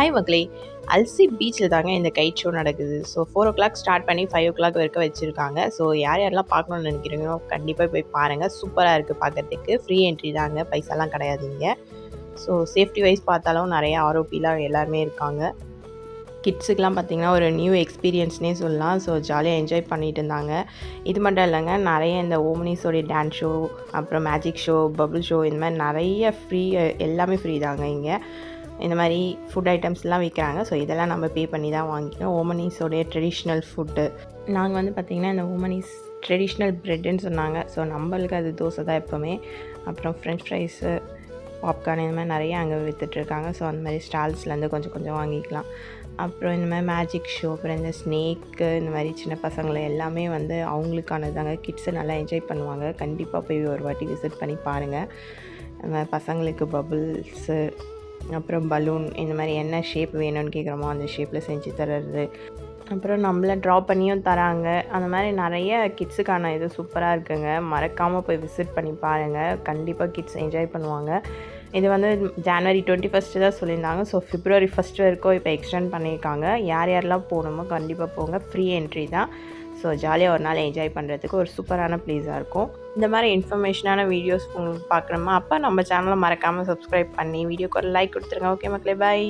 Hi மக்களே அல்சி பீச்சில் தாங்க இந்த கைட் ஷோ நடக்குது. So four o'clock start பண்ணி ஃபைவ் ஓ கிளாக் வரைக்கும் வச்சுருக்காங்க. ஸோ யார் யாரெல்லாம் பார்க்கணும்னு நினைக்கிறீங்களோ கண்டிப்பாக போய் பாருங்கள் சூப்பராக இருக்குது பார்க்குறதுக்கு. ஃப்ரீ என்ட்ரி தாங்க. பைசாலாம் கிடையாது இங்கே ஸோ சேஃப்டி வைஸ் பார்த்தாலும் நிறைய ஆரோப்பிலாம் எல்லாருமே இருக்காங்க. கிட்ஸுக்கெலாம் பார்த்திங்கன்னா ஒரு நியூ எக்ஸ்பீரியன்ஸ்னே சொல்லலாம். ஸோ ஜாலியாக என்ஜாய் பண்ணிட்டு இருந்தாங்க. இது மட்டும் இல்லைங்க நிறைய இந்த ஓமனிஸோடைய டான்ஸ் ஷோ அப்புறம் மேஜிக் ஷோ பபுள் ஷோ இந்த மாதிரி நிறைய ஃப்ரீ எல்லாமே ஃப்ரீ தாங்க இங்கே. இந்த மாதிரி ஃபுட் ஐட்டம்ஸ்லாம் விற்கிறாங்க ஸோ இதெல்லாம் நம்ம பே பண்ணி தான் வாங்கிக்கணும் ஓமனீஸோடைய ட்ரெடிஷ்னல் ஃபுட்டு நாங்கள் வந்து பார்த்திங்கன்னா இந்த ஓமனீஸ் ட்ரெடிஷ்னல் ப்ரெட்டுன்னு சொன்னாங்க. ஸோ நம்மளுக்கு அது தோசை தான் எப்போவுமே. அப்புறம் ஃப்ரெஞ்ச் ஃப்ரைஸு பாப்கார்ன் இந்த மாதிரி நிறைய அங்கே விற்றுட்ருக்காங்க ஸோ அந்த மாதிரி ஸ்டால்ஸ்லேருந்து கொஞ்சம் கொஞ்சம் வாங்கிக்கலாம். அப்புறம் இந்த மாதிரி மேஜிக் ஷோ அப்புறம் இந்த ஸ்னேக்கு இந்த மாதிரி சின்ன பசங்களை எல்லாமே வந்து அவங்களுக்கானதாங்க கிட்ஸை நல்லா என்ஜாய் பண்ணுவாங்க. கண்டிப்பாக போய் ஒரு வாட்டி விசிட் பண்ணி பாருங்கள் அந்த பசங்களுக்கு பபுள்ஸு அப்புறம் பலூன் இந்த மாதிரி என்ன ஷேப் வேணும்னு கேட்குறோமோ அந்த ஷேப்பில் செஞ்சு தர்றது. அப்புறம் நம்மளை ட்ரா பண்ணியும் தராங்க. அந்த மாதிரி நிறைய கிட்ஸுக்கான இது சூப்பராக இருக்குங்க. மறக்காமல் போய் விசிட் பண்ணி பாருங்கள் கண்டிப்பாக கிட்ஸ் என்ஜாய் பண்ணுவாங்க. இது வந்து ஜனவரி டுவெண்ட்டி ஃபஸ்ட்டு தான் சொல்லியிருந்தாங்க. ஸோ ஃபிப்ரவரி ஃபஸ்ட் வரைக்கும் இப்போ எக்ஸ்டெண்ட் பண்ணியிருக்காங்க. யார் யாரெல்லாம் போகணுமோ கண்டிப்பாக போங்க. ஃப்ரீ என்ட்ரி தான். ஸோ ஜாலியாக ஒரு நாள் என்ஜாய் பண்ணுறதுக்கு ஒரு சூப்பரான ப்ளேஸாக இருக்கும். இந்த மாதிரி இன்ஃபர்மேஷனான வீடியோஸ் உங்களுக்கு பார்க்குறோமா அப்போ நம்ம சேனலை மறக்காமல் சப்ஸ்கிரைப் பண்ணி வீடியோக்கு ஒரு லைக் கொடுத்துருங்க. ஓகே மக்களே பாய்